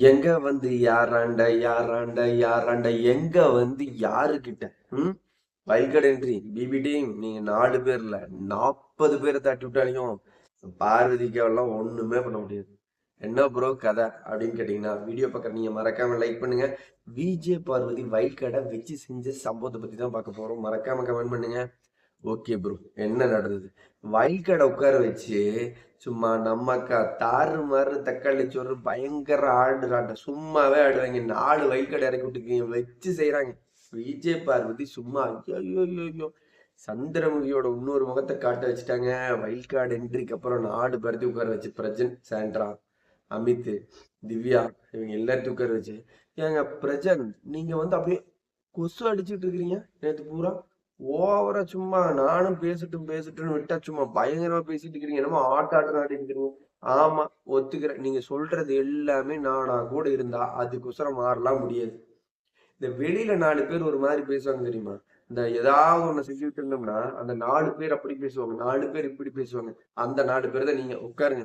எங்க வந்து யாராண்ட யாராண்ட யாராண்ட எங்க வந்து யாருக்கிட்ட? ம்? வைல்ட் பிபி டீம் நீங்க நாலு பேர்ல நாற்பது பேரை தட்டி விட்டாலையும் பார்வதிக்கெல்லாம் ஒண்ணுமே பண்ண முடியாது. என்ன ப்ரோ கதை அப்படின்னு கேட்டீங்கன்னா வீடியோ பக்கம் நீங்க மறக்காம லைக் பண்ணுங்க. விஜே பார்வதி வைல்ட் வச்சு செஞ்ச சம்பவத்தை பத்தி தான் பார்க்க போறோம். மறக்காம கமெண்ட் பண்ணுங்க. Okay bro. என்ன நடந்தது? வயல்கடை உட்கார வச்சு சும்மா நம்ம அக்கா தாறு மாறு தக்காளி சோறு பயங்கர ஆடு ஆடுறாட்ட சும்மாவே ஆடுவாங்க நாலு வயல்கடை இறக்கி விட்டுக்கீங்க வச்சு செய்யறாங்க விஜய் பார்வதி சும்மா ஐயோ ஐயோ ஐயோ சந்திரமுகியோட இன்னொரு முகத்தை காட்ட வச்சுட்டாங்க. வயல்காடு என்ட்ரிக்கு அப்புறம் நாடு பருத்தி உட்கார வச்சு பிரஜன் சாண்ட்ரா அமித் திவ்யா இவங்க எல்லாத்தையும் உட்கார வச்சு. ஏங்க பிரஜன் நீங்க வந்து அப்படியே கொசு அடிச்சுட்டு இருக்கிறீங்க? நேற்று பூரா? ஓவரா சும்மா நானும் பேசட்டும் பேசட்டும்னு விட்டா சும்மா பயங்கரமா பேசிட்டு இருக்கிறீங்க. என்னமோ ஆட்ட ஆட்டம் ஆடிட்டு இருக்கிறீங்க. ஆமா ஒத்துக்கிறேன் நீங்க சொல்றது எல்லாமே நானா கூட இருந்தா அதுக்கொசரம் மாறலாம் முடியாது. இந்த வெளியில நாலு பேர் ஒரு மாதிரி பேசுவாங்க தெரியுமா? இந்த ஏதாவது ஒண்ணு செஞ்சுட்டு இருந்தோம்னா அந்த நாலு பேர் அப்படி பேசுவாங்க நாலு பேர் இப்படி பேசுவாங்க. அந்த நாலு பேர் தான் நீங்க உட்காருங்க.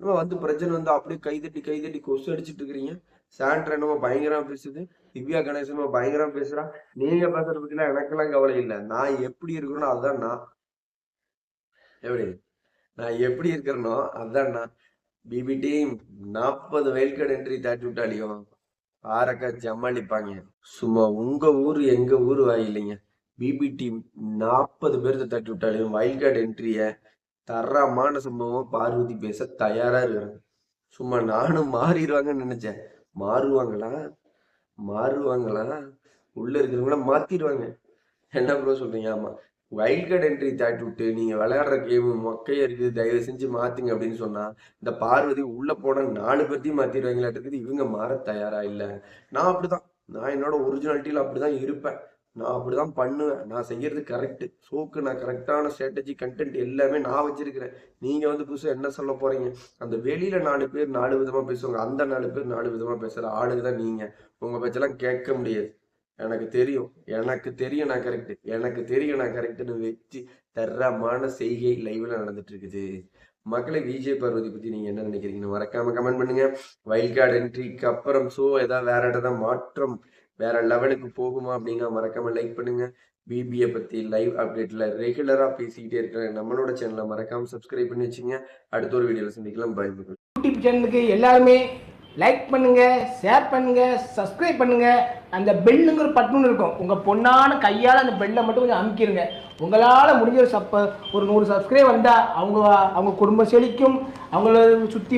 நம்ம வந்து பிரச்சனை வந்து அப்படியே கைதட்டி கைதட்டி கொசு அடிச்சிட்டு இருக்கிறீங்க. சாண்ட்ர என்னமோ பயங்கரமா பேசுது. திவ்யா கணேசன் பயங்கரமா பேசுறா. நீங்க பேசுறத பத்தினா எனக்கெல்லாம் கவலை இல்லை. நான் எப்படி இருக்கிறேனோ அதுதான் நான். எப்படி? நான் எப்படி இருக்கிறேனோ அதுதான் நான். பிபி டீம் நாற்பது வயல்கட் என்ட்ரி தாட்டி விட்டாலியும் ஆரக்கா ஜமாளிப்பாங்க சும்மா உங்க ஊர் எங்க ஊர் வாயில்லைங்க பிபி டீம் நாற்பது பேர்த்த தட்டி விட்டாலையும் வயல்கார்டு என்ட்ரிய தரமான சம்பவம் பார்வதி பேச தயாரா இருக்கிறாங்க. சும்மா நானும் மாறிடுவாங்கன்னு நினைச்சேன். மாறுவாங்களா? மாறுவாங்களா? உள்ள இருக்கிறவங்கள மாத்திடுவாங்க. என்ன ப்ரோ சொல்றீங்க? ஆமா. வைல்ட் கார்டு என்ட்ரி தாட்டி விட்டு நீங்க விளையாடுற கேம் மொக்கையா இருக்குது தயவு செஞ்சு மாத்துங்க அப்படின்னு சொன்னா இந்த பார்வதி உள்ள போன நாலு பேர்த்தையும் மாத்திடுவாங்களாட்டு இவங்க மாற தயாரா இல்ல. நான் அப்படிதான். நான் என்னோட ஒரிஜினாலிட்டியில அப்படிதான் இருப்பேன். நான் அப்படிதான் பண்ணுவேன். நான் செய்யறது கரெக்டு சோக்கு நான் கரெக்டான ஸ்ட்ராட்டஜி கண்டென்ட் எல்லாமே நான் வச்சிருக்கிறேன். நீங்க வந்து புதுசாக என்ன சொல்ல போறீங்க? அந்த வெளியில நாலு பேர் நாலு விதமா பேசுவாங்க. அந்த நாலு பேர் நாலு விதமா பேசுற ஆளுங்க தான் நீங்க. உங்க பேச்செல்லாம் கேட்க முடியாது. எனக்கு தெரியும். எனக்கு தெரியும் நான் கரெக்டு எனக்கு தெரியும் நான் கரெக்ட்னு வச்சு தரமான செய்கை லைவ்ல நடந்துட்டு இருக்குது மக்களை விஜய் பார்வதி பத்தி நீங்க என்ன நினைக்கிறீங்கன்னு மறக்காம கமெண்ட் பண்ணுங்க. வைல்ட் கார்டு என்ட்ரிக்கு அப்புறம் ஷோ ஏதாவது வேற இடத்துல மாற்றம் வேற லெவலுக்கு போகுமா அப்படிங்க மறக்காம லைக் பண்ணுங்க. பிபிஏ பத்தி லைவ் அப்டேட்ல ரெகுலரா பேசிக்கிட்டே இருக்கிற நம்மளோட சேனலை மறக்காம சப்ஸ்கிரைப் பண்ணி வச்சுங்க. அடுத்த ஒரு வீடியோல சந்திக்கலாம். பாய் யூடியூப் சேனலுக்கு எல்லாருமே லைக் பண்ணுங்க ஷேர் பண்ணுங்க சப்ஸ்கிரைப் பண்ணுங்க. அந்த பெல்லுங்கிற பட்டன் இருக்கும். உங்க பொண்ணான கையால் அந்த பெல்லை மட்டும் கொஞ்சம் அமுக்கிடுங்க உங்களால் முடிஞ்ச ஒரு சப்ப ஒரு நூறு சப்ஸ்கிரைப் வந்தால் அவங்க அவங்க குடும்பம் செழிக்கும். அவங்கள சுற்றி